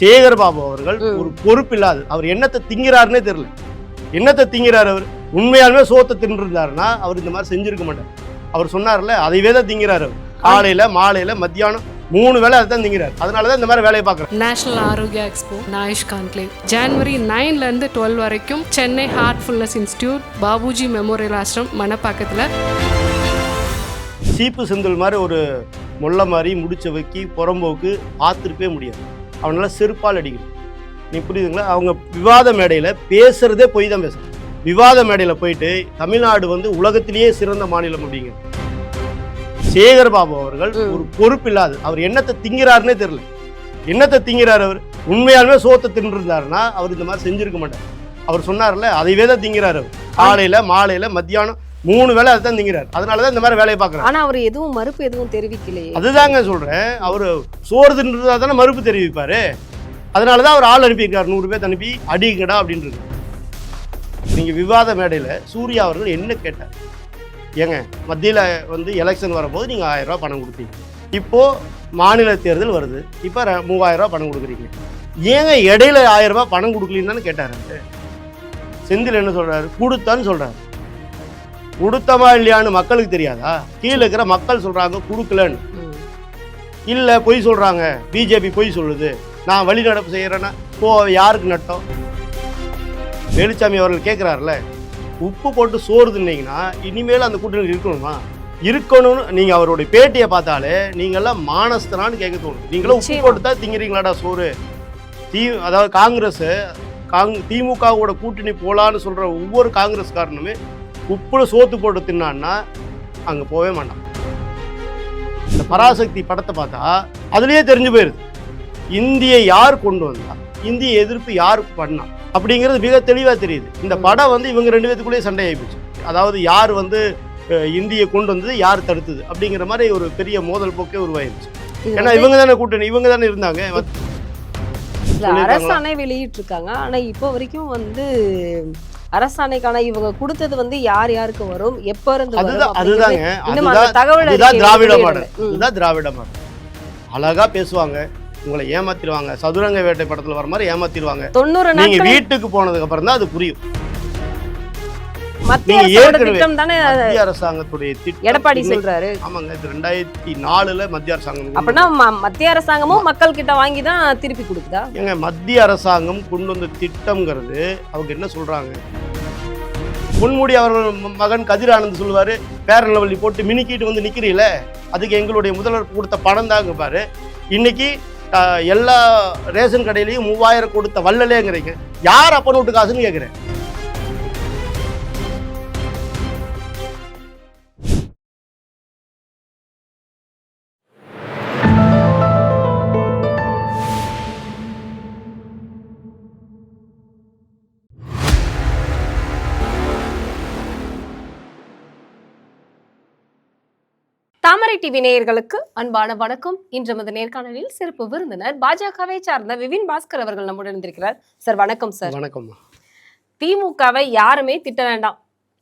சேகர் பாபு அவர்கள் ஒரு பொறுப்பு இல்லாது அவர் என்னத்தை திங்கிறாருன்னே தெரியல. என்னத்தை திங்கிறார் அவர்? உண்மையாலுமே சோத்தை தின்றுருந்தாருன்னா அவர் இந்த மாதிரி செஞ்சிருக்க மாட்டார். அவர் சொன்னார்ல அதைவே தான் திங்கிறார் அவர். காலையில மாலையில மத்தியானம் மூணு வேளை அதை தான் திங்கிறார். அதனால தான் இந்த மாதிரி வேலையை பார்க்குறேன் நேஷனல் ஆரோக்கியா எக்ஸ்போ நாயுஷ் கான்க்ளேவ் ஜான்வரி நைன்லேருந்து டுவெல் வரைக்கும் Chennai Heartfulness institute Babuji memorial Ashram மணப்பாக்கத்தில் சீப்பு செந்தில் மாதிரி ஒரு முள்ள மாதிரி முடிச்ச வைக்கி புறம்போக்கு பார்த்துருக்கவே முடியாது. அவனால செருப்பால் அடிக்கணும். நீ புரியுதுங்களா? அவங்க விவாத மேடையில் பேசுறதே போய் தான் பேசுறாங்க. விவாத மேடையில் போயிட்டு தமிழ்நாடு வந்து உலகத்திலேயே சிறந்த மாநிலம் அப்படிங்க சேகர் பாபு அவர்கள் ஒரு பொறுப்பு இல்லாது அவர் என்னத்தை திங்கிறாருன்னே தெரியல. என்னத்தை திங்கிறார் அவர்? உண்மையாலுமே சோத்தை தின்றுருந்தாருன்னா அவர் இந்த மாதிரி செஞ்சிருக்க மாட்டார். அவர் சொன்னார்ல அதைவே தான் திங்கிறார் அவர். காலையில மாலையில மத்தியானம் மூணு வேளை அதை தான் திங்கிறார் அதனால தான் இந்த மாதிரி வேலையை பார்க்குறாரு. ஆனா அவர் எதுவும் மறுப்பு எதுவும் தெரிவிக்கலையே. அதுதாங்க சொல்றேன். அவர் சோறு தின்றதா தானே மறுப்பு தெரிவிப்பாரு. அதனால தான் அவர் ஆள் அனுப்பியிருக்காரு. நூறு பேர் அனுப்பி அடிங்கடா அப்படின்றது. நீங்க விவாத மேடையில் சூர்யா அவர்கள் என்ன கேட்டார்? ஏங்க மத்தியில் வந்து எலெக்ஷன் வரும்போது நீங்கள் ஆயிரம் ரூபாய் பணம் கொடுத்தீங்க. இப்போ மாநில தேர்தல் வருது. இப்போ ரூபாய் பணம் கொடுக்குறீங்க. ஏங்க இடையில ஆயிரம் ரூபாய் பணம் கொடுக்கலன்னு கேட்டார். செந்தில் என்ன சொல்றாரு? கொடுத்தான்னு சொல்றாரு. கொடுத்தமா இல்லையான்னு மக்களுக்கு தெரியாதா? கீழே இருக்கிற மக்கள் சொல்றாங்க கொடுக்கலன்னு. இல்ல பொய் சொல்றாங்க. பிஜேபி பொய் சொல்லுது. நான் வழிநடப்பு செய்யறேன்னா போ யாருக்கு நட்டம்? வேலுச்சாமி அவர்கள் கேட்குறாருல உப்பு போட்டு சோறு தின்னீங்கன்னா இனிமேல் அந்த கூட்டணி இருக்கணுமா? இருக்கணும்னு நீங்க அவருடைய பேட்டியை பார்த்தாலே நீங்கெல்லாம் மானஸ்தனான்னு கேட்க தோணும் நீங்களும் உப்பு. போட்டு தான் திங்கிறீங்களாடா சோறு? தி அதாவது காங்கிரஸ் காங் திமுகவோட கூட்டணி போலான்னு சொல்ற ஒவ்வொரு காங்கிரஸ்காரனுமே உப்புல சோத்து போட்டு தின்னான்னா அங்க போவே மாட்டான். இந்த பராசக்தி படத்தை பார்த்தா அதுலயே தெரிஞ்சு போயிருது. இந்தியை யார் கொண்டு வந்தா? இந்திய எதிர்ப்பு யார் பண்ணா? அப்படிங்கிறது மிக தெளிவா தெரியுது. இந்த படம் வந்து இவங்க ரெண்டு பேத்துக்குள்ளேயே சண்டை ஆயிப்போச்சு அதாவது யார் வந்து இந்தியை கொண்டு வந்தது யார் தடுத்தது? அப்படிங்கிற மாதிரி ஒரு பெரிய மோதல் போக்கே உருவாயிருச்சு ஏன்னா இவங்க தானே கூட்டணி இவங்க தானே இருந்தாங்க? அரசாணை வெளியிட்டு இருக்காங்க ஆனா இப்போ வரைக்கும் வந்து அரசாணைக்கான இவங்க கொடுத்தது வந்து யார் யாருக்கு வரும்? எப்ப இருந்து அதுதாங்க. தகவல் திராவிட. மாடல் ம். அதுதான் திராவிட மாடல் அழகா பேசுவாங்க. உங்களை ஏமாத்திடுவாங்க. சதுரங்க வேட்டை படத்துல வர மாதிரி ஏமாத்திடுவாங்க. தொண்ணூறு நீங்க வீட்டுக்கு போனதுக்கு அப்புறம் தான் அது புரியும். மத்திய திட்டம் தானே? மத்திய அரசாங்கத்துடைய திட்டம் எடப்பாடி சொல்றாரு. ஆமாங்க இது ரெண்டாயிரத்தி நாலுல மத்திய அரசாங்கம் அப்படின்னா மத்திய அரசாங்கமும் மக்கள் கிட்ட வாங்கி தான் திருப்பி கொடுக்குதா. ஏங்க மத்திய அரசாங்கம் கொண்டு வந்த திட்டம்ங்கிறது அவங்க என்ன சொல்றாங்க? பொன்முடி அவர்கள் ம- மகன் கதிர் ஆனந்த் சொல்லுவாரு பேரலவல்லி போட்டு மினுக்கிட்டு வந்து நிக்கிறீல அதுக்கு எங்களுடைய முதல்வர் கொடுத்த பணம் தாங்க பாரு. இன்னைக்கு எல்லா ரேஷன் கடையிலையும் மூவாயிரம் கொடுத்த வள்ளலேங்கிறீங்க. யார் அப்பன் வீட்டு காசுன்னு கேட்குறேன் தாமரை டிவி நேயர்களுக்கு அன்பான வணக்கம். இன்று நமது நேர்காணலில் சிறப்பு விருந்தினர் பாஜகவை சார்ந்த விபின் பாஸ்கர் அவர்கள் நம்முடன் இருந்திருக்கிறார். சார் வணக்கம் சார். வணக்கம்மா. திமுகவை யாருமே திட்ட வேண்டாம்.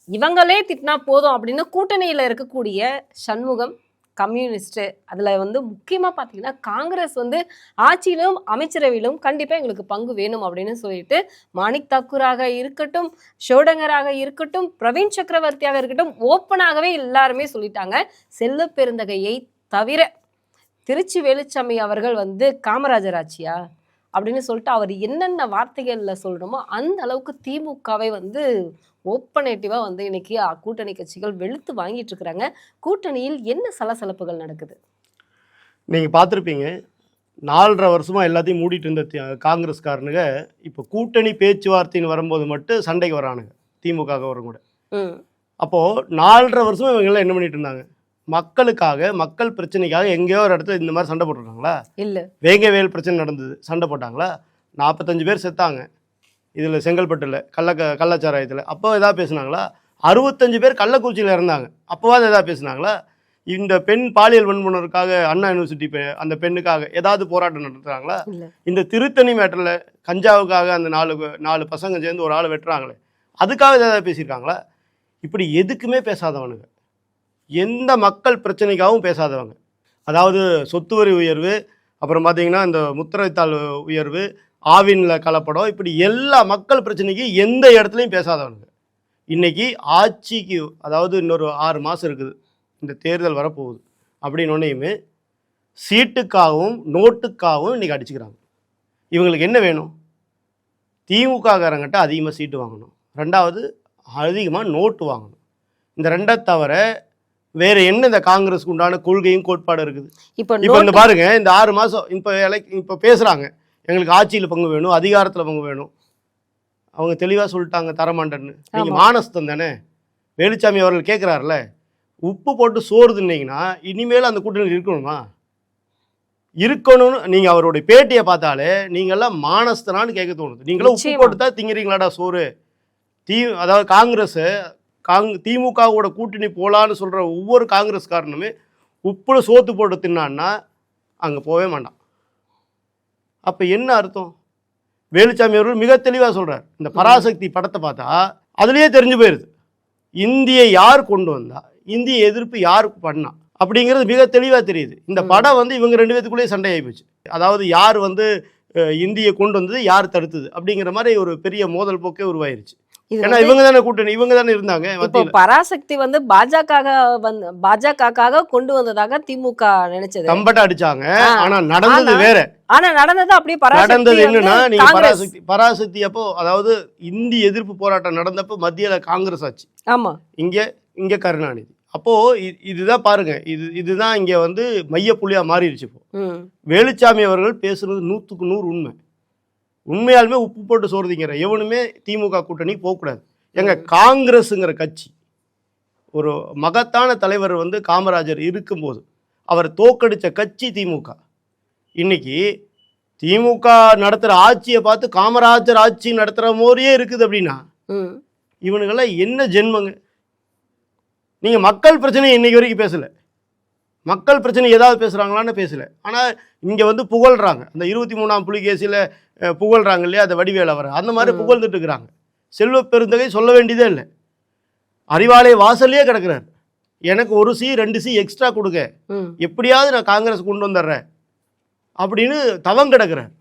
இவங்களே திட்டினா போதும் அப்படின்னு கூட்டணியில இருக்கக்கூடிய சண்முகம் கம்யூனிஸ்ட்டு. அதில் வந்து முக்கியமாக பார்த்தீங்கன்னா காங்கிரஸ் வந்து ஆட்சியிலும் அமைச்சரவையிலும் கண்டிப்பாக எங்களுக்கு பங்கு வேணும் அப்படின்னு சொல்லிட்டு மாணிக் தாக்கூராக இருக்கட்டும் ஷோடங்கராக இருக்கட்டும் பிரவீன் சக்கரவர்த்தியாக இருக்கட்டும் ஓப்பனாகவே எல்லாருமே சொல்லிட்டாங்க. செல்ல பெருந்தகையை தவிர திருச்சி வேலுச்சாமி அவர்கள் வந்து காமராஜர் ஆட்சியா? அப்படின்னு சொல்லிட்டு அவர் என்னென்ன வார்த்தைகளில் சொல்கிறோமோ அந்த அளவுக்கு திமுகவை வந்து ஓப்பனேட்டிவாக வந்து இன்னைக்கு கூட்டணி கட்சிகள் வெளுத்து வாங்கிட்டு இருக்கிறாங்க. கூட்டணியில் என்ன சலசலப்புகள் நடக்குது? நீங்கள் பார்த்துருப்பீங்க நாலரை வருஷமாக எல்லாத்தையும் மூடிட்டு இருந்த காங்கிரஸ்காரனுங்க இப்போ கூட்டணி பேச்சுவார்த்தைன்னு வரும்போது மட்டும் சண்டைக்கு வரானுங்க. திமுக வரும் கூட. அப்போது நாலரை வருஷமா இவங்க எல்லாம் என்ன பண்ணிட்டு இருந்தாங்க? மக்களுக்காக மக்கள் பிரச்சனைக்காக எங்கேயோ ஒரு இடத்துல இந்த மாதிரி சண்டை போட்டுருக்காங்களா? இல்லை. வேங்கவேல் பிரச்சனை நடந்தது. சண்டை போட்டாங்களா? நாற்பத்தஞ்சு பேர் செத்தாங்க. இதில் செங்கல்பட்டில் கள்ள கள்ளச்சாராயத்தில். அப்போ எதாவது பேசுனாங்களா? அறுபத்தஞ்சு பேர் கள்ளக்குறிச்சியில் இறந்தாங்க. அப்போவாது எதாவது பேசுனாங்களா? இந்த பெண் பாலியல் வன்முறைக்காக அண்ணா யூனிவர்சிட்டி பெ- அந்த பெண்ணுக்காக ஏதாவது போராட்டம் நடத்துகிறாங்களா இந்த திருத்தணி மேட்டரில் கஞ்சாவுக்காக அந்த நாலு நாலு பசங்க சேர்ந்து ஒரு ஆளை வெட்டுறாங்களே அதுக்காக ஏதாவது பேசியிருக்காங்களா? இப்படி எதுக்குமே பேசாதவனுங்க. எந்த மக்கள் பிரச்சனைக்காகவும் பேசாதவங்க. அதாவது சொத்து வரி உயர்வு அப்புறம் பார்த்தீங்கன்னா இந்த முத்திரைத்தாள் உயர்வு ஆவினில் கலப்படம். இப்படி எல்லா மக்கள் பிரச்சனைக்கு எந்த இடத்துலையும் பேசாதவனுங்க. இன்னைக்கு ஆட்சிக்கு அதாவது இன்னொரு ஆறு மாதம் இருக்குது. இந்த தேர்தல் வரப்போகுது. அப்படின்னு ஒன்றையுமே சீட்டுக்காகவும் நோட்டுக்காகவும் இன்னைக்கு அடிச்சுக்கிறாங்க. இவங்களுக்கு என்ன வேணும்? திமுககாரங்கிட்ட அதிகமாக சீட்டு வாங்கணும். ரெண்டாவது அதிகமாக நோட்டு வாங்கணும். இந்த ரெண்டை தவிர வேற என்ன இந்த காங்கிரஸ்க்கு உண்டான கொள்கையும் கோட்பாடு இருக்குது? இப்போ இப்போ இந்த பாருங்க இந்த ஆறு மாதம் இப்போ இப்போ பேசுகிறாங்க எங்களுக்கு ஆட்சியில் பங்கு வேணும் அதிகாரத்தில் பங்கு வேணும். அவங்க தெளிவாக சொல்லிட்டாங்க தரமாட்டேன்னு நீங்கள். மானஸ்தம் தானே? வேலுச்சாமி அவர்கள் கேட்குறாருல உப்பு போட்டு சோறு தின்னீங்கன்னா இனிமேல் அந்த கூட்டணி இருக்கணுமா? இருக்கணும்னு நீங்கள் அவருடைய பேட்டியை பார்த்தாலே நீங்கள்லாம் மானஸ்தனான்னு கேட்க தோணுது. நீங்களும் உப்பு. போட்டு தான் திங்கிறீங்களாடா சோறு? தீ அதாவது காங்கிரஸ் காங் திமுகவோட கூட்டணி போலான்னு சொல்கிற ஒவ்வொரு காங்கிரஸ்காரனுமே உப்புல சோத்து போட்டு தின்னான்னா அங்கே போகவே மாட்டான். அப்போ என்ன அர்த்தம்? வேலுச்சாமி அவர்கள் மிக தெளிவாக சொல்றார். இந்த பராசக்தி படத்தை பார்த்தா அதுலயே தெரிஞ்சு போயிருது. இந்தியை யார் கொண்டு வந்தா? இந்திய எதிர்ப்பு யார் பண்ணா? அப்படிங்கிறது மிக தெளிவாக தெரியுது. இந்த படம் வந்து இவங்க ரெண்டு பேத்துக்குள்ளேயே சண்டை ஆகிப்போச்சு அதாவது யார் வந்து இந்தியை கொண்டு வந்தது யார் தடுத்தது? அப்படிங்கிற மாதிரி ஒரு பெரிய மோதல் போக்கே உருவாயிருச்சு. ஏன்னா இவங்க தானே கூட்டணி இவங்க தானே இருந்தாங்க இப்போ பராசக்தி வந்து பாஜக வந்து பாஜகக்காக கொண்டு வந்ததாக திமுக நினைச்சது. கம்பட்ட அடிச்சாங்க. ஆனா நடந்தது வேற. ஆனா நடந்தது அப்படியே பராசக்தி நடந்தது என்னன்னா நீங்க பராசக்தி பராசக்தி அப்போ அதாவது இந்தி எதிர்ப்பு போராட்டம் நடந்தப்போ மத்தியில காங்கிரஸ் ஆச்சு. ஆமா. இங்க இங்க கருணாநிதி. அப்போ இதுதான் பாருங்க இது இதுதான் இங்க வந்து மையப்புள்ளியா மாறிடுச்சு இப்போ. வேலுச்சாமி அவர்கள் பேசுறது நூற்றுக்கு நூறு உண்மை. உண்மையாலுமே உப்பு போட்டு சோறுதிங்கிற எவனுமே திமுக கூட்டணி போகக்கூடாது எங்க காங்கிரஸுங்கிற கட்சி ஒரு மகத்தான தலைவர் வந்து காமராஜர் இருக்கும்போது அவர் தோக்கடிச்ச கட்சி திமுக. இன்னைக்கு திமுக நடத்துகிற ஆட்சியை பார்த்து காமராஜர் ஆட்சி நடத்துகிற மாதிரியே இருக்குது அப்படின்னா இவனுங்கெல்லாம் என்ன ஜென்மங்க? நீங்கள் மக்கள் பிரச்சனையை இன்னைக்கு வரைக்கும் பேசலை. மக்கள் பிரச்சனை ஏதாவது பேசுகிறாங்களான்னு பேசலை. ஆனால் இங்கே வந்து புகழ்கிறாங்க அந்த இருபத்தி மூணாம் புலிகேசியில் புகழ்கிறாங்க இல்லையா? அந்த வடிவேல் அவர். அந்த மாதிரி. புகழ்ந்துட்டு இருக்கிறாங்க. செல்வ பெருந்தகை சொல்ல வேண்டியதே இல்லை. அறிவாலய வாசல்லையே கிடக்குறாரு. எனக்கு ஒரு சி ரெண்டு சி எக்ஸ்ட்ரா கொடுங்க. எப்படியாவது நான் காங்கிரஸ் கொண்டு வந்துடுறேன். அப்படின்னு தவம் கிடக்குறார்.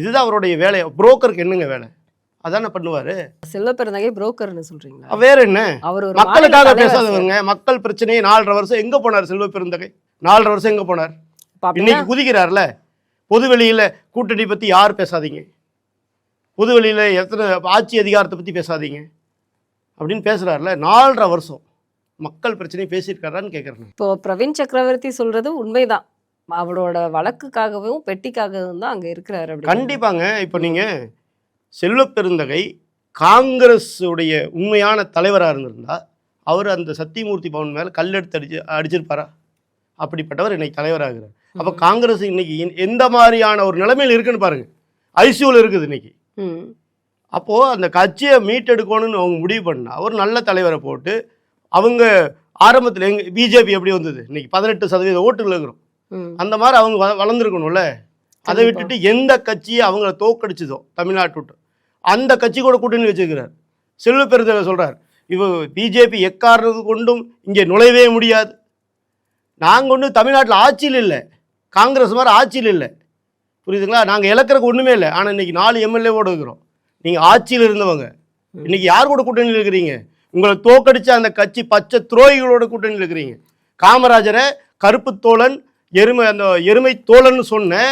இதுதான் அவருடைய வேலை. புரோக்கருக்கு என்னங்க வேலை? அதானே பண்ணுவார்? செல்வ பெருந்தகை புரோக்கர்னு சொல்றீங்களா? வேற என்ன? அவர் மக்களுக்காக பேசாதவங்க மக்கள் பிரச்சனையை நாலரை வருஷம் எங்க போனார் செல்வ பெருந்தகை நாலரை வருஷம் எங்க போனார்? இன்னைக்கு குதிக்கிறார்ல பொதுவெளியில கூட்டணி பத்தி யார் பேசாதீங்க? பொதுவெளியில எத்தனை ஆட்சி அதிகாரத்தை பத்தி பேசாதீங்க? அப்படின்னு பேசுறாருல நாலரை வருஷம் மக்கள் பிரச்சனையை பேசியிருக்காரான்னு கேட்குறேன் இப்போ பிரவீன் சக்கரவர்த்தி சொல்றது உண்மைதான். அவரோட வழக்குக்காகவும் பெட்டிக்காகவும் தான் அங்க இருக்கிறாரு அப்படி கண்டிப்பாங்க இப்போ நீங்க செல்வ பெருந்தகை காங்கிரஸ் உடைய உண்மையான தலைவராக இருந்திருந்தா அவர் அந்த சத்தியமூர்த்தி பவன் மேலே கல்லெடுத்து அடிச்சு அடிச்சிருப்பாரா? அப்படிப்பட்டவர் இன்னைக்கு தலைவராகிறார். அப்போ காங்கிரஸ் இன்னைக்கு எந்த- மாதிரியான ஒரு நிலைமையில் இருக்குன்னு பாருங்க. ஐசியூவில் இருக்குது இன்னைக்கு. ம். அப்போது அந்த கட்சியை மீட்டெடுக்கணும்னு அவங்க முடிவு பண்ணா ஒரு நல்ல தலைவரை போட்டு அவங்க ஆரம்பத்தில் எங்க பிஜேபி எப்படி வந்தது? இன்னைக்கு பதினெட்டு சதவீத ஓட்டுகள் இருக்கிறோம் அந்த மாதிரி அவங்க வளர்ந்துருக்கணும்ல. அதை. விட்டுட்டு எந்த கட்சியை அவங்கள தோக்கடிச்சதோ தமிழ்நாட்டு விட்டு. அந்த கட்சி கூட கூட்டணி வச்சிருக்கிறார். செல்வ பெருந்தகை சொல்றார் இவ பிஜேபி எக்காரணத்து கொண்டும் இங்கே நுழையவே முடியாது. நாங்கள் ஒன்றும் தமிழ்நாட்டில் ஆட்சியில் இல்லை. காங்கிரஸ் மாதிரி ஆட்சியில் இல்லை. புரியுதுங்களா? நாங்கள் இழக்கிறதுக்கு ஒன்றுமே இல்லை. ஆனால் இன்னைக்கு நாலு எம்எல்ஏவோட இருக்கிறோம். நீங்கள் ஆட்சியில் இருந்தவங்க. இன்னைக்கு யார் கூட கூட்டணியில் இருக்கிறீங்க? உங்களை தோக்கடிச்ச அந்த கட்சி பச்சை துரோகிகளோட கூட்டணியில் இருக்கிறீங்க. காமராஜரை கருப்பு தோழன் எருமை அந்த எருமை தோழன் சொன்ன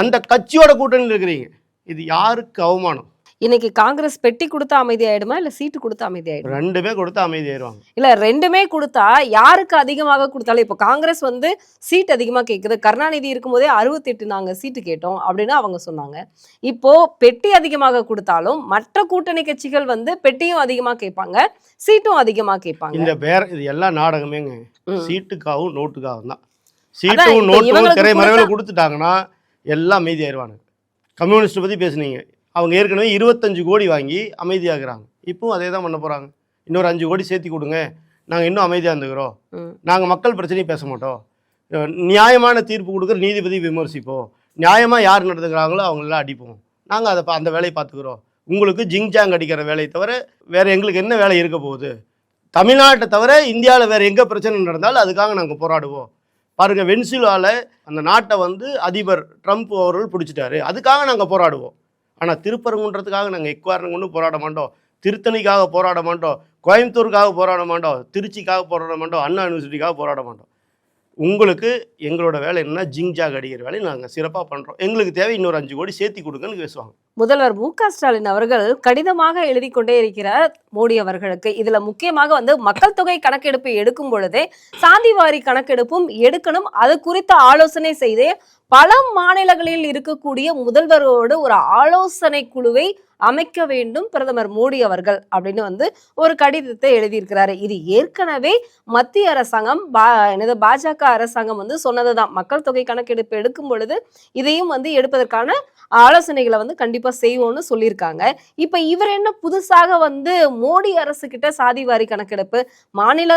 அந்த கட்சியோட கூட்டணியில் இருக்கிறீங்க. இது யாருக்கு அவமானம்? இன்னைக்கு காங்கிரஸ் பெட்டி கொடுத்தா அமைதி ஆயிடுமா? இல்ல சீட்டு கொடுத்தா அமைதி ஆயிடுமா? ரெண்டுமே கொடுத்து அமைதியாயிருவாங்க இல்ல ரெண்டுமே கொடுத்தா யாருக்கு அதிகமாக கொடுத்தாலும் இப்போ காங்கிரஸ் வந்து சீட் அதிகமா கேக்குது. கருணாநிதி இருக்கும்போதே அறுபத்தெட்டு நாங்க சீட்டு கேட்டோம் அப்படின்னு அவங்க சொன்னாங்க. இப்போ பெட்டி அதிகமாக கொடுத்தாலும் மற்ற கூட்டணி கட்சிகள் வந்து பெட்டியும் அதிகமா கேட்பாங்க சீட்டும் அதிகமா கேட்பாங்க. இந்த பேர இது எல்லாம் நாடகமேங்க. சீட்டுக்காகவும் நோட்டுக்காகவும் தான். சீட்டும் நோட்டும் திரைமறைவில் கொடுத்துட்டாங்கன்னா எல்லாம் அமைதியாயிருவாங்க கம்யூனிஸ்ட் பற்றி பேசுனீங்க. அவங்க ஏற்கனவே இருபத்தஞ்சு கோடி வாங்கி அமைதியாகிறாங்க. இப்பவும் அதே தான் பண்ண போகிறாங்க இன்னொரு அஞ்சு கோடி சேர்த்தி கொடுங்க. நாங்கள் இன்னும் அமைதியாக இருந்துக்கிறோம். நாங்கள் மக்கள் பிரச்சனையும் பேச மாட்டோம். நியாயமான தீர்ப்பு கொடுக்குற நீதிபதி விமர்சிப்போம். நியாயமாக யார் நடந்துக்கிறாங்களோ அவங்களெல்லாம் அடிப்போம். நாங்கள் அதை பா- அந்த வேலையை பார்த்துக்குறோம். உங்களுக்கு ஜிங்ஜாங் அடிக்கிற வேலையை தவிர வேறு எங்களுக்கு என்ன வேலை இருக்க போகுது? தமிழ்நாட்டை தவிர இந்தியாவில் வேறு எங்கே பிரச்சனை நடந்தாலும் அதுக்காக நாங்கள் போராடுவோம். பாருங்க வெனிசுலால அந்த நாட்டை வந்து அதிபர் ட்ரம்ப் அவர்கள் பிடிச்சிட்டாரு. அதுக்காக நாங்கள் போராடுவோம். ஆனால் திருப்பரங்குன்றதுக்காக நாங்கள் எக்காரணம் போராட மாட்டோம். திருத்தணிக்காக போராட மாட்டோம். கோயம்புத்தூருக்காக போராட மாட்டோம். திருச்சிக்காக போராட மாட்டோம். அண்ணா யூனிவர்சிட்டிக்காக போராட மாட்டோம். உங்களுக்கு எங்களோட வேலை என்னன்னா ஜிங்ஜாக் அடிக்கிற வேலையை நாங்கள் சிறப்பாக பண்ணுறோம் எங்களுக்கு தேவை இன்னொரு அஞ்சு கோடி சேர்த்தி கொடுங்கன்னு பேசுவாங்க. முதல்வர் மு க ஸ்டாலின் அவர்கள் கடிதமாக எழுதி கொண்டே இருக்கிறார் மோடி அவர்களுக்கு. இதில் முக்கியமாக வந்து மக்கள் தொகை கணக்கெடுப்பு எடுக்கும் பொழுதே சாந்திவாரி கணக்கெடுப்பும் எடுக்கணும். அது குறித்த ஆலோசனை செய்து பல மாநிலங்களில் இருக்கக்கூடிய முதல்வரோடு ஒரு ஆலோசனை குழுவை அமைக்க வேண்டும் பிரதமர் மோடி அவர்கள் அப்படின்னு வந்து ஒரு கடிதத்தை எழுதியிருக்கிறாரு. இது ஏற்கனவே மத்திய அரசாங்கம் பா என்னது பாஜக அரசாங்கம் வந்து சொன்னது தான் மக்கள் தொகை கணக்கெடுப்பு எடுக்கும் பொழுது இதையும் வந்து எடுப்பதற்கான ஆலோசனைகளை வந்து கண்டிப்பாக செய்வோம்னு சொல்லியிருக்காங்க. இப்போ இவர் என்ன புதுசாக வந்து மோடி அரசு கிட்ட சாதிவாரி கணக்கெடுப்பு மாநில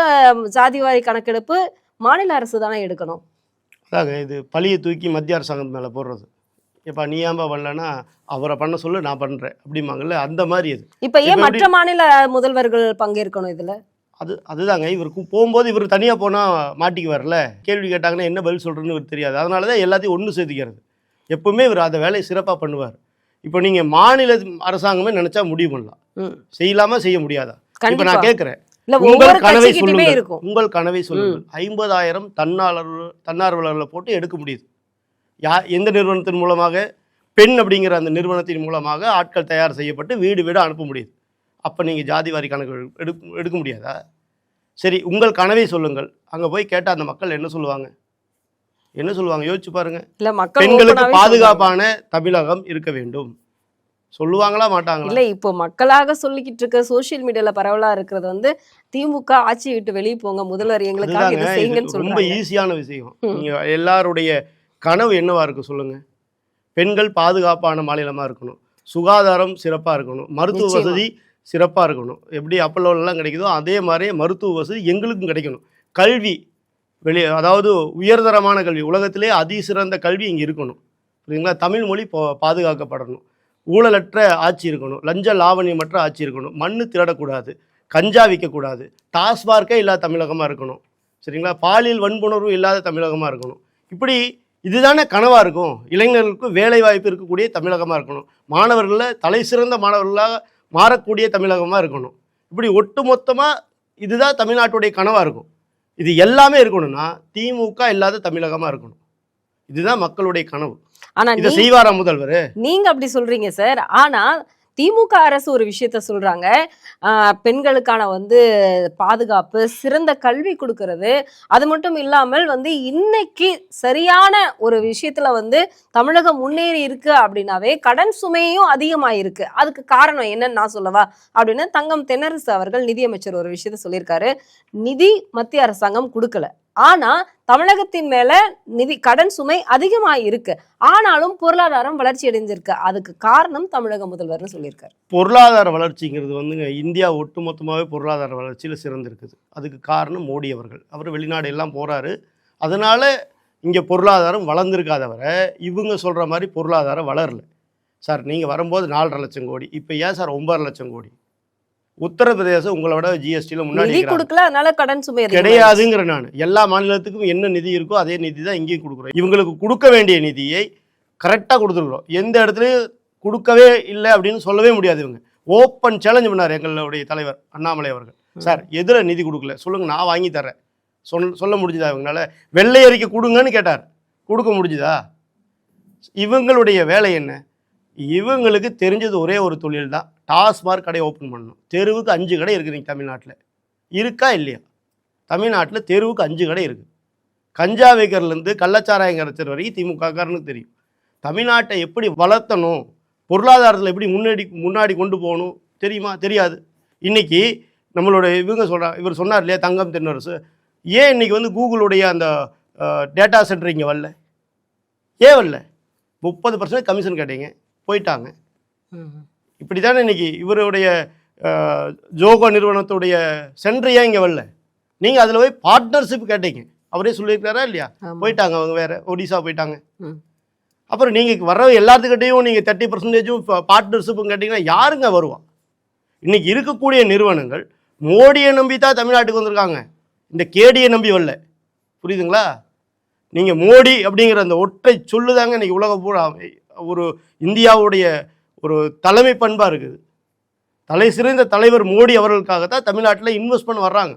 சாதிவாரி கணக்கெடுப்பு மாநில அரசு தானே எடுக்கணும்? அதாங்க இது பழியை தூக்கி மத்திய அரசாங்கம் மேலே போடுறது. எப்பா நீ ஏன்பா பண்ணலன்னா அவரை பண்ண சொல்லு நான் பண்ணுறேன் அப்படிம்பாங்கல்ல? அந்த மாதிரி இது. இப்ப ஏன் மற்ற மாநில முதல்வர்கள் பங்கேற்கணும் இதுல? அது அதுதாங்க இவர் கு- போகும்போது இவர் தனியாக போனால் மாட்டிக்கு வரல கேள்வி கேட்டாங்கன்னா என்ன பதில் சொல்கிறேன்னு இவர் தெரியாது. அதனால தான் எல்லாத்தையும் ஒன்று சேர்த்துக்கிறது. எப்பவுமே இவர் அந்த வேலையை சிறப்பாக பண்ணுவார். இப்போ நீங்கள் மாநில அரசாங்கமே நினச்சா முடிவு பண்ணலாம். செய்யலாமா செய்ய முடியாதா? இப்போ நான் கேட்குறேன். உங்கள் கனவை சொல்லுங்கள். உங்கள் கனவை சொல்லுங்கள். ஐம்பதாயிரம் தன்னாளர் தன்னார்வலர்களை போட்டு எடுக்க முடியுது. யா எந்த நிறுவனத்தின் மூலமாக? பெண் அப்படிங்கிற அந்த நிறுவனத்தின் மூலமாக ஆட்கள் தயார் செய்யப்பட்டு வீடு வீடு அனுப்ப முடியுது. அப்போ நீங்கள் ஜாதி வாரி கணக்கு எடுக்க எடுக்க முடியாதா? சரி உங்கள் கனவை சொல்லுங்கள். அங்கே போய் கேட்டால் அந்த மக்கள் என்ன சொல்லுவாங்க? என்ன சொல்லுவாங்க? யோசிச்சு பாருங்க. இல்ல மக்கள் பெண்களுக்கு. பாதுகாப்பான தமிழகம் இருக்க வேண்டும். சொல்லுவாங்களா மாட்டாங்களா? இல்ல இப்போ மக்களாக சொல்லிக்கிட்டு இருக்க சோஷியல் மீடியால பரவலா இருக்கிறது வந்து திமுக ஆட்சி விட்டு வெளியே போங்க. முதல்வர் இது ரொம்ப ஈஸியான விஷயம். நீங்க எல்லாருடைய கனவு என்னவா இருக்கு சொல்லுங்க? பெண்கள் பாதுகாப்பான மாநிலமா இருக்கணும். சுகாதாரம் சிறப்பா இருக்கணும். மருத்துவ. வசதி சிறப்பா இருக்கணும். எப்படி அப்பல்லோலாம் கிடைக்குதோ அதே மாதிரி மருத்துவ வசதி எங்களுக்கும் கிடைக்கணும். கல்வி வெளி அதாவது உயர்தரமான கல்வி. உலகத்திலே அதிசிறந்த கல்வி இங்கே இருக்கணும். புரியுங்களா தமிழ் மொழி பாதுகாக்கப்படணும். ஊழலற்ற ஆட்சி இருக்கணும். லஞ்ச லாவணியமற்ற ஆட்சி இருக்கணும். மண்ணு திருடக்கூடாது. கஞ்சா விற்கக்கூடாது. டாஸ்மார்க்கே இல்லாத தமிழகமாக இருக்கணும். சரிங்களா? பாலியல் வன்புணர்வு இல்லாத தமிழகமாக இருக்கணும். இப்படி இதுதானே கனவாக இருக்கும். இளைஞர்களுக்கு வேலை வாய்ப்பு இருக்கக்கூடிய தமிழகமாக இருக்கணும். மாணவர்களில் தலை சிறந்த மாணவர்களாக மாறக்கூடிய தமிழகமாக இருக்கணும். இப்படி ஒட்டுமொத்தமாக இதுதான் தமிழ்நாட்டுடைய கனவாக இருக்கும். இது எல்லாமே இருக்கணும்னா திமுக இல்லாத தமிழகமாக இருக்கணும். இதுதான் மக்களுடைய கனவு. ஆனா இதை செய்வாரா முதல்வர்? நீங்க அப்படி சொல்றீங்க சார். ஆனா திமுக அரசு ஒரு விஷயத்த சொல்றாங்க. பெண்களுக்கான வந்து பாதுகாப்பு சிறந்த கல்வி கொடுக்கறது. அது மட்டும் இல்லாமல் வந்து இன்னைக்கு சரியான ஒரு விஷயத்துல வந்து தமிழகம் முன்னேறி இருக்கு அப்படின்னாவே கடன் சுமையும் அதிகமாயிருக்கு. அதுக்கு காரணம் என்னன்னு நான் சொல்லவா? அப்படின்னு தங்கம் தென்னரசு அவர்கள் நிதியமைச்சர் ஒரு விஷயத்த சொல்லியிருக்காரு. நிதி மத்திய அரசாங்கம் கொடுக்கல. ஆனா தமிழகத்தின் மேல நிதி கடன் சுமை அதிகமாக இருக்கு. ஆனாலும் பொருளாதாரம் வளர்ச்சி அடைஞ்சிருக்கு அதுக்கு காரணம் தமிழக முதல்வர்னு சொல்லியிருக்காரு. பொருளாதார வளர்ச்சிங்கிறது வந்துங்க இந்தியா ஒட்டுமொத்தமாகவே பொருளாதார வளர்ச்சியில் சிறந்திருக்குது. அதுக்கு காரணம் மோடி அவர்கள். அவர் வெளிநாடு எல்லாம் போகிறாரு அதனால இங்கே பொருளாதாரம் வளர்ந்துருக்காதவரை இவங்க சொல்கிற மாதிரி பொருளாதாரம் வளரல. சார் நீங்கள் வரும்போது நாலரை லட்சம் கோடி. இப்போ ஏன் சார் ஒம்பது லட்சம் கோடி? உத்தரப்பிரதேசம் உங்களை விட ஜிஎஸ்டியில் முன்னாடி. கொடுக்கல அதனால கடன் சுமை கிடையாதுங்கிற நான். எல்லா மாநிலத்துக்கும் என்ன நிதி இருக்கோ அதே நிதி தான் இங்கேயும் கொடுக்குறோம். இவங்களுக்கு கொடுக்க வேண்டிய நிதியை கரெக்டாக கொடுத்துருக்குறோம். எந்த இடத்துலையும் கொடுக்கவே இல்லை அப்படின்னு சொல்லவே முடியாது இவங்க. ஓப்பன் சேலஞ்ச் பண்ணார் எங்களுடைய தலைவர் அண்ணாமலை அவர்கள். சார் எதில் நிதி கொடுக்கல? சொல்லுங்க நான் வாங்கி தரேன் சொல் சொல்ல முடிஞ்சுதா இவங்களால? வெள்ளை அறிக்கை கொடுங்கன்னு கேட்டார். கொடுக்க முடிஞ்சுதா? இவங்களுடைய வேலை என்ன? இவங்களுக்கு தெரிஞ்சது ஒரே ஒரு தொழில் தான் டாஸ்மார்க் கடை ஓப்பன் பண்ணணும். தெருவுக்கு அஞ்சு கடை இருக்குது தமிழ்நாட்டில். இருக்கா இல்லையா? தமிழ்நாட்டில் தெருவுக்கு அஞ்சு கடை இருக்குது கஞ்சா வைக்கிறதுலேருந்து கள்ளச்சாராயம் கரைச்சல் வரைக்கும் திமுகக்காரனுக்கு தெரியும். தமிழ்நாட்டை எப்படி வளர்த்தணும்? பொருளாதாரத்தில் எப்படி முன்னாடி முன்னாடி கொண்டு போகணும்? தெரியுமா? தெரியாது. இன்னைக்கு நம்மளோட இவங்க சொல்கிறா இவர் சொன்னார் இல்லையா தங்கம் தென்னரசு ஏன் இன்னைக்கு வந்து கூகுளுடைய அந்த டேட்டா சென்டர் இங்கே வரல? ஏன் வரல? முப்பது பர்சன்ட் கமிஷன் கேட்டீங்க. போயிட்டாங்க. இப்படி தானே இன்னைக்கு இவருடைய ஜோகோ நிறுவனத்துடைய சென்டர் ஏன் இங்கே வரல. நீங்கள் அதில் போய் பார்ட்னர்ஷிப் கேட்டீங்க. அவரே சொல்லியிருக்காரா இல்லையா. போயிட்டாங்க அவங்க வேற ஒடிசா போயிட்டாங்க. அப்புறம் நீங்கள் வர எல்லாத்துக்கிட்டையும் நீங்கள் தேர்ட்டி பர்சன்டேஜும் பார்ட்னர்ஷிப்பும் கேட்டிங்கன்னா யாருங்க வருவா? இன்னைக்கு இருக்கக்கூடிய நிறுவனங்கள் மோடியை நம்பி தான் தமிழ்நாட்டுக்கு வந்திருக்காங்க. இந்த கேடியை நம்பி வரல. புரியுதுங்களா? நீங்கள் மோடி அப்படிங்கிற அந்த ஒற்றை சொல்லுதாங்க இன்னைக்கு உலக பூரா. ஒரு இந்தியாவுடைய ஒரு தலைமை பண்பாக இருக்குது. தலை சிறந்த தலைவர் மோடி அவர்களுக்காக தான் தமிழ்நாட்டில் இன்வெஸ்ட் பண்ண வர்றாங்க.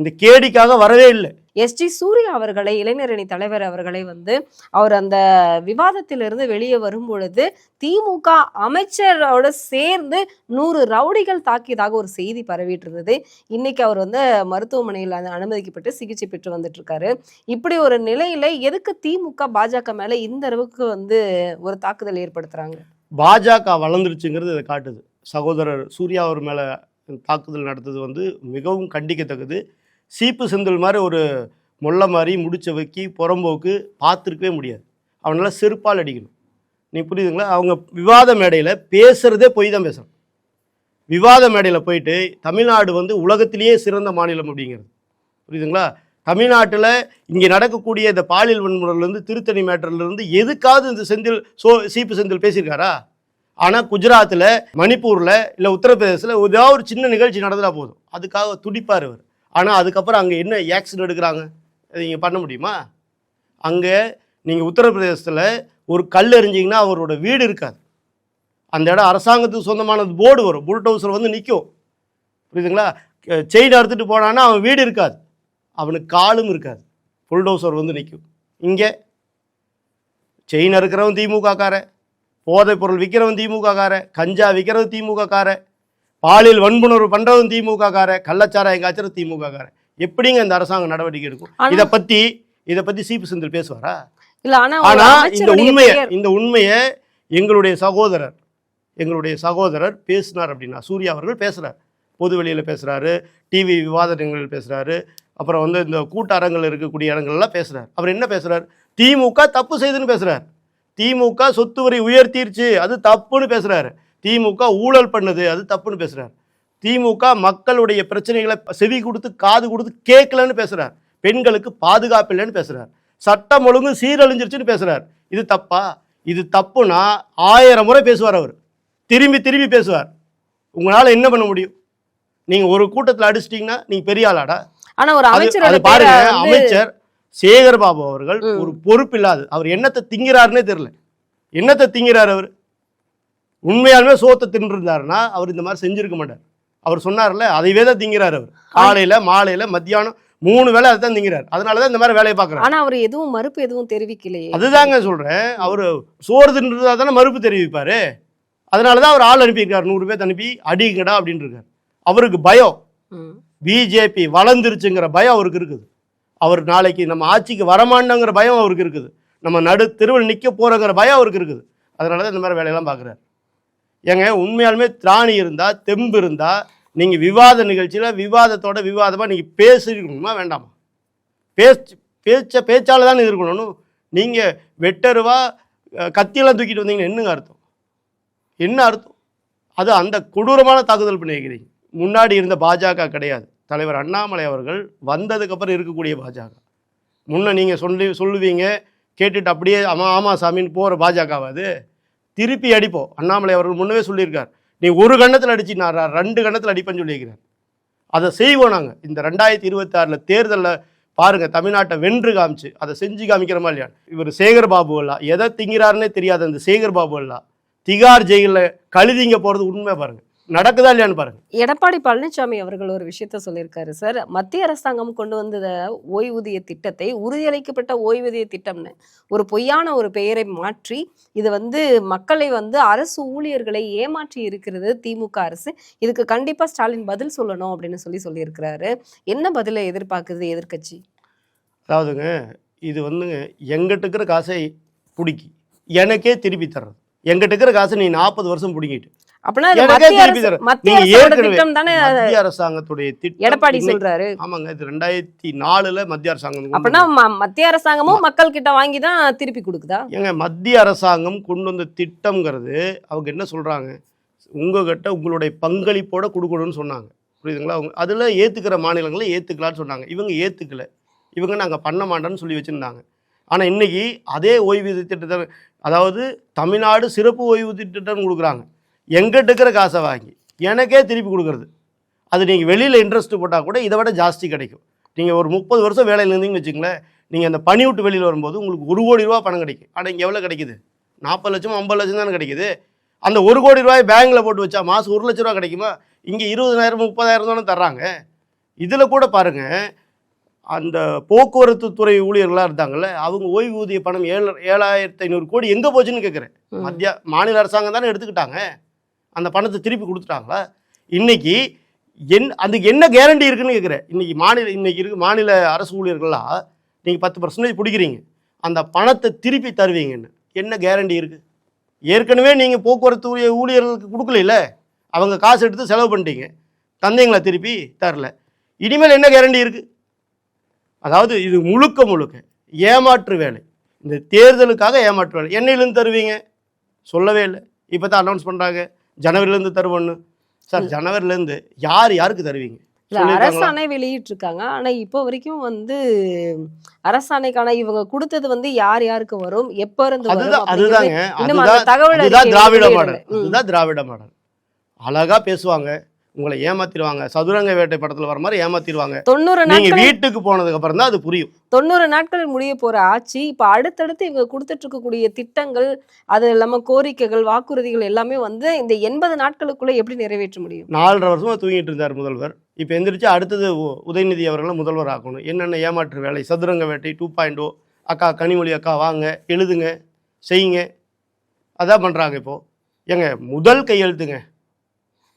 இந்த கேடிக்காக வரவே இல்லை. எஸ்ஜி சூர்யா அவர்களை இளைஞரணி தலைவர் அவர்களை வந்து அவர் அந்த விவாதத்திலிருந்து வெளியே வரும் பொழுது திமுக அமைச்சரோட சேர்ந்து நூறு ரவுடிகள் தாக்கியதாக ஒரு செய்தி பரவிட்டு இருந்தது இன்னைக்கு அவர் வந்து மருத்துவமனையில் அனு- அனுமதிக்கப்பட்டு சிகிச்சை பெற்று வந்துட்டு இருக்காரு இப்படி ஒரு நிலையில எதுக்கு திமுக பாஜக மேல இந்த அளவுக்கு வந்து ஒரு தாக்குதல் ஏற்படுத்துறாங்க? பாஜக வளர்ந்துருச்சுங்கிறது இதை காட்டுது. சகோதரர் சூர்யா அவர் மேலே தாக்குதல் நடத்தது வந்து மிகவும் கண்டிக்கத்தக்கது. சீப்பு செந்தில் மாதிரி ஒரு மொல்ல மாதிரி முடிச்ச வைக்கி புறம்போக்கு பார்த்துருக்கவே முடியாது. அவனால் செருப்பால் அடிக்கணும். நீ புரியுதுங்களா? அவங்க விவாத மேடையில் பேசுகிறதே பொய் தான் பேசுகிறான் விவாத மேடையில் போயிட்டு தமிழ்நாடு வந்து உலகத்திலேயே சிறந்த மாநிலம் அப்படிங்கிறது. புரியுதுங்களா? தமிழ்நாட்டில் இங்கே நடக்கக்கூடிய இந்த பாலியல் வன்முறையிலேருந்து திருத்தணி மேட்டர்லேருந்து எதுக்காவது இந்த செந்தில் சோ சீப்பு செந்தில் பேசியிருக்காரா? ஆனால் குஜராத்தில் மணிப்பூரில் இல்லை உத்தரப்பிரதேசத்தில் ஏதாவது ஒரு சின்ன நிகழ்ச்சி நடந்தா போதும். அதுக்காக துடிப்பார் அவர். ஆனால் அதுக்கப்புறம் அங்கே என்ன ஆக்ஷன் எடுக்கிறாங்க? அதை நீங்கள் பண்ண முடியுமா? அங்கே நீங்கள் உத்தரப்பிரதேசத்தில் ஒரு கல் எறிஞ்சிங்கன்னா அவரோட வீடு இருக்காது. அந்த இடம் அரசாங்கத்துக்கு சொந்தமானது போர்டு வரும். புல்டோசர் வந்து நிற்கும் புரியுதுங்களா? செயின் அறுத்துட்டு போனான்னா அவன் வீடு இருக்காது. அவனுக்கு காலும் இருக்காது. புல்டோசர் வந்து நிற்கும் இங்கே செயின் அறுக்கிறவன் திமுகக்கார போதைப் பொருள் விற்கிறவன் திமுக காரை கஞ்சா விற்கிறவன் திமுக காரை பாலியல் வன்புணர்வு பண்ணுறவன் திமுகக்கார கள்ளச்சாராயம் காய்ச்சறது திமுகக்கார எப்படிங்க இந்த அரசாங்கம் நடவடிக்கை எடுக்கும்? இதை பற்றி இதை பற்றி சீப்பு செந்தில் பேசுவாரா? இல்ல ஆனா இந்த உண்மையை இந்த உண்மையை எங்களுடைய சகோதரர் எங்களுடைய சகோதரர் பேசினார் அப்படின்னா சூர்யா அவர்கள் பேசுறார். பொது வெளியில் பேசுறாரு டிவி விவாத பேசுறாரு அப்புறம் வந்து இந்த கூட்டரங்கில் இருக்கக்கூடிய இடங்கள்லாம் பேசுறார். அவர் என்ன பேசுறார்? திமுக தப்பு செய்துன்னு பேசுறார். திமுக சொத்து வரி உயர்த்திருச்சு அது தப்புன்னு பேசுறாரு. திமுக ஊழல் பண்ணுது அது தப்புன்னு பேசுறார். திமுக மக்களுடைய பிரச்சனைகளை செவி கொடுத்து காது கொடுத்து கேட்கலன்னு பேசுறார். பெண்களுக்கு பாதுகாப்பு இல்லைன்னு பேசுறார். சட்டம் ஒழுங்கு சீரழிஞ்சிருச்சுன்னு பேசுறார். இது தப்பா? இது தப்புனா ஆயிரம் முறை பேசுவார் அவர். திரும்பி திரும்பி பேசுவார். உங்களால் என்ன பண்ண முடியும்? நீங்கள் ஒரு கூட்டத்தில் அடிச்சிட்டிங்கன்னா நீங்கள் பெரிய ஆளாடா? ஆனா ஒரு பேரை பாருங்க அமைச்சர் சேகர் பாபு அவர்கள். ஒரு பொறுப்பு இல்லாது அவர் என்னத்தை திங்கிறாருன்னே தெரியல. என்னத்தை திங்கிறார் அவர்? உண்மையாலுமே சோத்தை தின்றுருந்தாருன்னா அவர் இந்த மாதிரி செஞ்சிருக்க மாட்டார். அவர் சொன்னார்ல அதைவே தான் திங்கிறார் அவர். காலையில மாலையில மத்தியானம் மூணு வேளை அதை தான் திங்கிறார். அதனால தான் இந்த மாதிரி வேலையை பார்க்குறாரு. ஆனா அவர் எதுவும் மறுப்பு எதுவும் தெரிவிக்கலையே. அதுதாங்க சொல்றேன். அவர் சோறு தின்றதா தானே மறுப்பு தெரிவிப்பாரு. அதனால தான் அவர் ஆள் அனுப்பியிருக்காரு. நூறு பேர் அனுப்பி அடிங்கடா அப்படின்னு இருக்கார் அவருக்கு பயம். பிஜேபி வளர்ந்துருச்சுங்கிற பயம் அவருக்கு இருக்குது. அவர் நாளைக்கு நம்ம ஆட்சிக்கு வரமாட்டோங்கிற பயம் அவருக்கு இருக்குது. நம்ம நடு தெருவில் நிற்க போகிறங்கிற பயம் அவருக்கு இருக்குது. அதனால தான் இந்த மாதிரி வேலையெல்லாம் பார்க்குறாரு. ஏங்க உண்மையாலுமே திராணி இருந்தால் தெம்பு இருந்தால் நீங்கள் விவாத நிகழ்ச்சியில் விவாதத்தோட விவாதமாக நீங்கள் பேசிருக்கணுமா வேண்டாமா? பேச்சு பேச்ச பேச்சால் தான் இருக்கணும் நீங்கள் வெட்டருவா கத்தியெல்லாம் தூக்கிட்டு வந்தீங்கன்னா என்னங்க அர்த்தம்? என்ன அர்த்தம்? அது அந்த கொடூரமான தாக்குதல் பண்ணியிருக்கிறீங்க முன்னாடி இருந்த பாஜக கிடையாது. தலைவர் அண்ணாமலை அவர்கள் வந்ததுக்கப்புறம் இருக்கக்கூடிய பாஜக. முன்னே நீங்கள் சொல்லி சொல்லுவீங்க கேட்டுட்டு அப்படியே ஆமா ஆமா சாமின்னு போகிற பாஜகவா அது? திருப்பி அடிப்போம். அண்ணாமலை அவர்கள் முன்னவே சொல்லியிருக்கார். நீ ஒரு கண்ணத்தில் அடிச்சு நான் ரெண்டு கண்ணத்தில் அடிப்பேன்னு சொல்லியிருக்கிறார் அதை செய்வோம் நாங்கள் இந்த ரெண்டாயிரத்தி இருபத்தாறில் தேர்தலில் பாருங்கள் தமிழ்நாட்டை வென்று காமிச்சு அதை செஞ்சு காமிக்கிறோமா இல்லையா? இவர் சேகர் பாபு எல்லாம் எதை திங்கிறாருன்னே தெரியாத அந்த சேகர் பாபு எல்லாம் திகார் ஜெயிலில் கழுதிங்க போகிறது உண்மை பாருங்கள் நடக்குதா இல்லையான்னு பாருங்கள் எடப்பாடி பழனிசாமி அவர்கள் ஒரு விஷயத்த சொல்லியிருக்காரு சார். மத்திய அரசாங்கம் கொண்டு வந்த ஓய்வூதிய திட்டத்தை உறுதியளிக்கப்பட்ட ஓய்வூதிய திட்டம்னு ஒரு பொய்யான ஒரு பெயரை மாற்றி இது வந்து மக்களை வந்து அரசு ஊழியர்களை ஏமாற்றி இருக்கிறது திமுக அரசு. இதுக்கு கண்டிப்பா ஸ்டாலின் பதில் சொல்லணும் அப்படின்னு சொல்லி சொல்லியிருக்கிறாரு. என்ன பதிலை எதிர்பார்க்குது எதிர்க்கட்சி? அதாவதுங்க இது வந்துங்க எங்கிட்ட இருக்கிற காசை பிடிக்கி எனக்கே திருப்பி தர்றது. எங்கிட்ட இருக்கிற காசை நீ நாற்பது வருஷம் பிடிங்கிட்டு எடப்பாடி சொல்றாரு. ஆமாங்க இது ரெண்டாயிரத்தி நாலுல மத்திய அரசாங்கம் அப்படின்னா மத்திய அரசாங்கமும் மக்கள் கிட்ட வாங்கி தான் திருப்பி கொடுக்குதா? ஏங்க மத்திய அரசாங்கம் கொண்டு வந்த திட்டம்ங்கிறது அவங்க என்ன சொல்கிறாங்க உங்ககிட்ட உங்களுடைய பங்களிப்போட கொடுக்கணும்னு சொன்னாங்க. புரியுதுங்களா? அவங்க அதில் ஏற்றுக்கிற மாநிலங்களை ஏற்றுக்கலான்னு சொன்னாங்க. இவங்க ஏற்றுக்கல இவங்க நாங்கள் பண்ண மாட்டோம்னு சொல்லி வச்சுருந்தாங்க. ஆனால் இன்னைக்கு அதே ஓய்வூதிய திட்டத்தை அதாவது தமிழ்நாடு சிறப்பு ஓய்வூதிய திட்டம்னு கொடுக்குறாங்க. எங்கிட்ட இருக்கிற காசை வாங்கி எனக்கே திருப்பி கொடுக்குறது. அது நீங்கள் வெளியில் இன்ட்ரெஸ்ட் போட்டால் கூட இதை விட ஜாஸ்தி கிடைக்கும். நீங்கள் ஒரு முப்பது வருஷம் வேலையில் இருந்தீங்கன்னு வச்சுங்களேன் நீங்கள் அந்த பனி விட்டு வெளியில் வரும்போது உங்களுக்கு ஒரு கோடி ரூபா பணம் கிடைக்கும். ஆனால் இங்கே எவ்வளோ கிடைக்குது? நாற்பது லட்சம் ஐம்பது லட்சம் தானே கிடைக்குது? அந்த ஒரு கோடி ரூபாய் பேங்க்கில் போட்டு வச்சா மாதம் ஒரு லட்ச ரூபா கிடைக்குமா? இங்கே இருபதாயிரம் முப்பதாயிரம் தானே தர்றாங்க. இதில் கூட பாருங்கள் அந்த போக்குவரத்து துறை ஊழியர்களாக இருந்தாங்கல்ல அவங்க ஓய்வூதிய பணம் ஏழு ஏழாயிரத்தி ஐநூறு கோடி எங்கே போச்சுன்னு கேட்குறேன். மத்திய மாநில அரசாங்கம் தானே எடுத்துக்கிட்டாங்க. அந்த பணத்தை திருப்பி கொடுத்துட்டாங்களா? இன்றைக்கி என் அதுக்கு என்ன கேரண்டி இருக்குன்னு கேட்குறேன். இன்றைக்கி மாநில இன்றைக்கி இருக்கு மாநில அரசு ஊழியர்களாக நீங்கள் பத்து பர்சன்டேஜ் பிடிக்கிறீங்க. அந்த பணத்தை திருப்பி தருவீங்கன்னு என்ன கேரண்டி இருக்குது ஏற்கனவே நீங்கள் போக்குவரத்து ஊழியர்களுக்கு கொடுக்கல அவங்க காசு எடுத்து செலவு பண்ணிட்டீங்க. தந்தீங்களா திருப்பி தரல. இனிமேல் என்ன கேரண்டி இருக்குது அதாவது இது முழுக்க முழுக்க ஏமாற்று வேலை. இந்த தேர்தலுக்காக ஏமாற்று வேலை. என்னையிலேருந்து தருவீங்க? சொல்லவே இல்லை. இப்போ தான் அனௌன்ஸ் பண்ணுறாங்க ஜனவரிலேருந்து தருவோன்னு? சார் ஜனவரிலேருந்து யார் யாருக்கு தருவீங்க? அரசாணை வெளியிட்டு இருக்காங்க ஆனா இப்போ வரைக்கும் வந்து அரசாணைக்கான இவங்க கொடுத்தது வந்து யார் யாருக்கு வரும் எப்ப இருந்து அதுதாங்க. அதுதான் திராவிட. மாடல். அதுதான் திராவிட மாடல். அழகா பேசுவாங்க. உங்களை ஏமாத்திடுவாங்க. சதுரங்க வேட்டை படத்துல வர மாதிரி ஏமாத்திடுவாங்க. தொண்ணூறு நீங்க வீட்டுக்கு போனதுக்கு அப்புறம் தான் அது புரியும். தொண்ணூறு நாட்கள் முடிய போற ஆட்சி இப்ப அடுத்தடுத்து இவங்க கொடுத்துட்டு இருக்கக்கூடிய திட்டங்கள் அது இல்லாம கோரிக்கைகள் வாக்குறுதிகள் எல்லாமே வந்து இந்த எண்பது நாட்களுக்குள்ள எப்படி நிறைவேற்ற முடியும்? நாலரை வருஷமா தூங்கிட்டு இருந்தார் முதல்வர். இப்போ எந்திரிச்சு அடுத்தது உதயநிதி அவர்களை முதல்வர் ஆக்கணும். என்னென்ன ஏமாற்று வேலை? சதுரங்க வேட்டை டூ பாயிண்ட் ஓ? அக்கா கனிமொழி அக்கா வாங்க எழுதுங்க செய்யுங்க. அதான் பண்ணுறாங்க இப்போது ஏங்க முதல் கையெழுத்துங்க.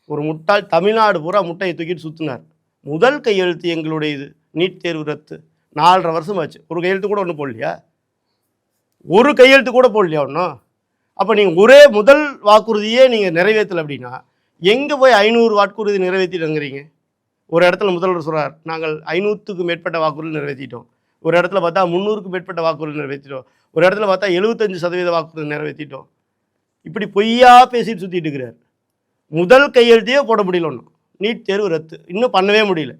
ஒரு முட்டாள் தமிழ்நாடு பூரா முட்டையை தூக்கிட்டு சுற்றினார் முதல் கையெழுத்து எங்களுடைய இது நீட் தேர்வு ரத்து. நாலரை வருஷம் ஆச்சு. ஒரு கையெழுத்து கூட ஒன்றும் போடலையா? ஒரு கையெழுத்து கூட போடலையா ஒன்றும் அப்போ நீங்கள் ஒரே முதல் வாக்குறுதியே நீங்கள் நிறைவேற்றலை அப்படின்னா எங்கே போய் ஐநூறு வாக்குறுதி நிறைவேற்றிட்டுங்கிறீங்க ஒரு இடத்துல முதல்வர் சொல்கிறார் நாங்கள் ஐநூற்றுக்கு மேற்பட்ட வாக்குறுதி நிறைவேற்றிட்டோம் ஒரு இடத்துல பார்த்தா முந்நூறுக்கு மேற்பட்ட வாக்குறுதி நிறைவேற்றிட்டோம் ஒரு இடத்துல பார்த்தா எழுபத்தஞ்சு சதவீத வாக்குறுதி நிறைவேற்றிட்டோம் இப்படி பொய்யா பேசிட்டு சுற்றிட்டு இருக்கிறார். முதல் கையெழுத்தையே போட முடியல ஒன்றும் நீட் தேர்வு ரத்து. இன்னும் பண்ணவே முடியல.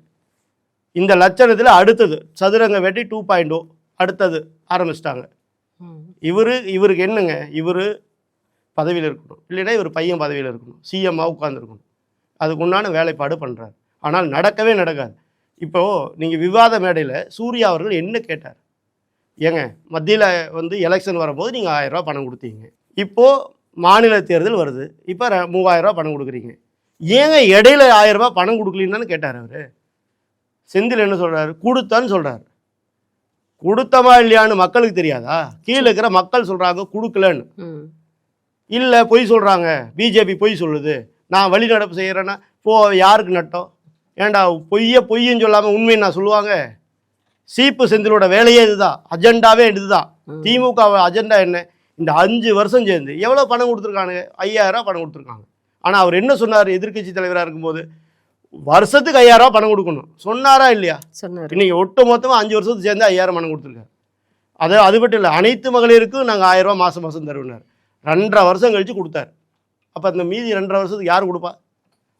இந்த லட்சணத்தில் அடுத்தது சதுரங்க வேட்டி டூ பாயிண்ட் ஓ அடுத்தது ஆரம்பிச்சிட்டாங்க. இவர் இவருக்கு என்னங்க? இவர் பதவியில் இருக்கணும். இல்லைன்னா இவர் பையன் பதவியில் இருக்கணும். சிஎம்மாக உட்காந்துருக்கணும் அதுக்கு உண்டான வேலைப்பாடு பண்ணுறாரு ஆனால் நடக்கவே நடக்காது. இப்போது நீங்கள் விவாத மேடையில் சூர்யா அவர்கள் என்ன கேட்டார்? ஏங்க மத்தியில் வந்து எலெக்ஷன் வரும்போது நீங்கள் ஆயிரரூவா பணம் கொடுத்தீங்க. இப்போது மாநில தேர்தல் வருது. இப்போ மூவாயிரரூவா பணம் கொடுக்குறீங்க. ஏங்க இடையில ஆயிரரூபா பணம் கொடுக்கலன்னு கேட்டார் அவர். செந்தில் என்ன சொல்கிறாரு கொடுத்தான்னு சொல்கிறாரு கொடுத்தமா இல்லையான்னு மக்களுக்கு தெரியாதா? கீழே இருக்கிற மக்கள் சொல்கிறாங்க கொடுக்கலன்னு. இல்லை பொய் சொல்கிறாங்க பிஜேபி பொய் சொல்லுது. நான் வழிநடப்பு செய்கிறேன்னா போ யாருக்கு நட்டம்? ஏன்டா பொய்ய பொய்யன்னு சொல்லாமல் உண்மையை நான் சொல்லுவாங்க? சீப்பு செந்திலோட வேலையே இதுதான். அஜெண்டாவே இதுதான். திமுக அஜெண்டா என்ன? இந்த அஞ்சு வருஷம் சேர்ந்து எவ்வளோ பணம் கொடுத்துருக்கானுங்க? ஐயாயிரம் பணம் கொடுத்துருக்காங்க. ஆனால் அவர் என்ன சொன்னார்? எதிர்க்கட்சி தலைவராக இருக்கும்போது வருஷத்துக்கு ஐயாயிரம் ரூபாய் பணம் கொடுக்கணும். சொன்னாரா இல்லையா? சொன்னாரு. இன்னைக்கு ஒட்டு மொத்தமாக அஞ்சு வருஷத்துக்கு சேர்ந்து ஐயாயிரம் பணம் கொடுத்துருக்காரு. அது அது மட்டும் இல்லை அனைத்து மகளிருக்கும் நாங்கள் ஆயிரம் ரூபாய் மாதம் மாதம் தருவினார் ரெண்டரை வருஷம் கழித்து கொடுத்தாரு. அப்போ அந்த மீதி ரெண்டரை வருஷத்துக்கு யார் கொடுப்பா?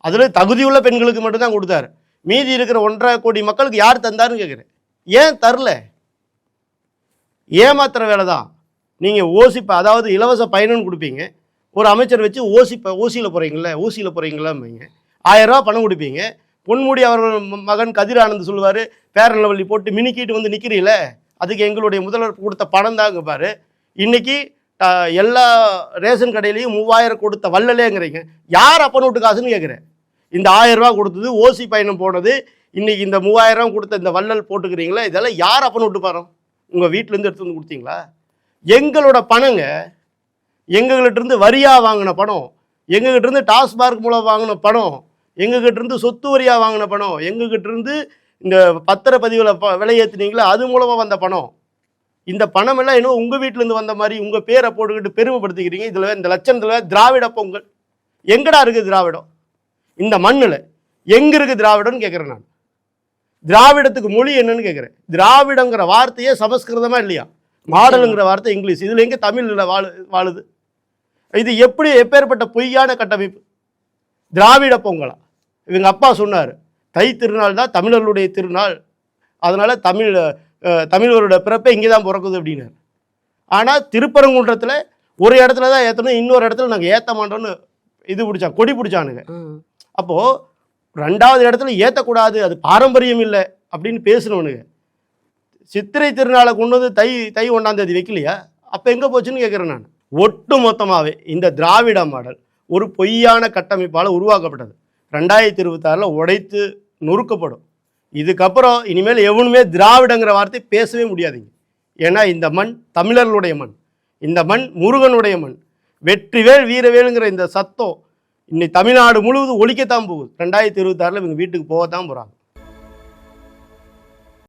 அதில் தகுதியுள்ள பெண்களுக்கு மட்டும்தான் கொடுத்தாரு. மீதி இருக்கிற ஒன்றரை கோடி மக்களுக்கு யார் தந்தாருன்னு கேட்குறேன் ஏன் தரல? ஏமாத்துற வேலை தான் நீங்கள் ஓசிப்ப அதாவது இலவச பயணம்னு கொடுப்பீங்க. ஒரு அமைச்சர் வச்சு ஓசிப்பை ஓசியில் போகிறீங்களே ஓசியில் போகிறீங்களாம்பீங்க ஆயிரரூவா பணம் கொடுப்பீங்க. பொன்முடி அவர்கள் மகன் கதிர் ஆனந்த் சொல்லுவார் பேரநிலவள்ளி போட்டு மினுக்கிட்டு வந்து நிற்கிறீல அதுக்கு எங்களுடைய முதல்வர் கொடுத்த பணம் தாங்க பாரு. இன்றைக்கி எல்லா ரேஷன் கடையிலையும் மூவாயிரம் கொடுத்த வல்லலேங்கிறீங்க யார் அப்பன் விட்டு காசுன்னு கேட்குறேன் இந்த ஆயிரரூவா கொடுத்தது ஓசி பயணம் போனது இன்றைக்கி இந்த மூவாயிரம் கொடுத்த இந்த வள்ளல் போட்டுக்கிறீங்களா இதெல்லாம் யார் அப்பன் வீட்டு பாரம்? உங்கள் வீட்டிலேருந்து எடுத்து வந்து கொடுத்தீங்களா? எங்களோட பணங்க எங்ககிட்ட இருந்து வரியா வாங்கின பணம் எங்ககிட்ட இருந்து டாஸ்மார்க் மூலம் வாங்கின பணம் எங்ககிட்ட இருந்து சொத்து வரியா வாங்கின பணம் எங்ககிட்ட இருந்து இந்த பத்திரப்பதிவில் ப விலையேற்றுனீங்களா அது மூலமாக வந்த பணம். இந்த பணம் எல்லாம் இன்னும் உங்கள் வீட்டிலேருந்து வந்த மாதிரி உங்கள் பேரை போட்டுக்கிட்டு பெருமைப்படுத்திக்கிறீங்க. இதில் இந்த லட்சணத்தில் திராவிட பொங்கல். எங்கடா இருக்குது திராவிடம்? இந்த மண்ணில் எங்கே இருக்குது திராவிடம்னு கேட்குறேன் நான். திராவிடத்துக்கு மொழி என்னன்னு கேட்குறேன் திராவிடங்கிற வார்த்தையே சமஸ்கிருதமா இல்லையா? மாடலுங்கிற வார்த்தை இங்கிலீஷ். இதில் எங்கே தமிழில் வாழு வாழுது. இது எப்படி எப்பேற்பட்ட பொய்யான கட்டமைப்பு? திராவிட பொங்கலா? இவங்க அப்பா சொன்னார் தை திருநாள் தான் தமிழர்களுடைய திருநாள். அதனால் தமிழ் தமிழரோட பிறப்பே இங்கே தான் பிறக்குது அப்படின்னாரு. ஆனால் திருப்பரங்குன்றத்தில் ஒரு இடத்துல தான் ஏற்றணும் இன்னொரு இடத்துல நாங்கள் ஏற்ற மாட்டோம்னு இது பிடிச்சான் கொடி பிடிச்சானுங்க. அப்போது ரெண்டாவது இடத்துல ஏற்றக்கூடாது அது பாரம்பரியம் இல்லை அப்படின்னு பேசுனவனுங்க. சித்திரை திருநாளை கொண்டு வந்து தை தை ஒன்றாந்தேதி வைக்கலையா? அப்போ எங்கே போச்சுன்னு கேட்குறேன் நான். ஒட்டு மொத்தமாகவே இந்த திராவிட மாடல் ஒரு பொய்யான கட்டமைப்பால் உருவாக்கப்பட்டது. ரெண்டாயிரத்தி இருபத்தாறில் உடைத்து நொறுக்கப்படும். இதுக்கப்புறம் இனிமேல் எவனுமே திராவிடங்கிற வார்த்தை பேசவே முடியாதுங்க. ஏன்னா இந்த மண் தமிழர்களுடைய மண். இந்த மண் முருகனுடைய மண். வெற்றிவேல் வீரவேலுங்கிற இந்த சத்தம் இன்னைக்கு தமிழ்நாடு முழுவதும் ஒழிக்கத்தான் போகுது. ரெண்டாயிரத்தி இருபத்தாறில் இவங்க வீட்டுக்கு போகத்தான் போகிறாங்க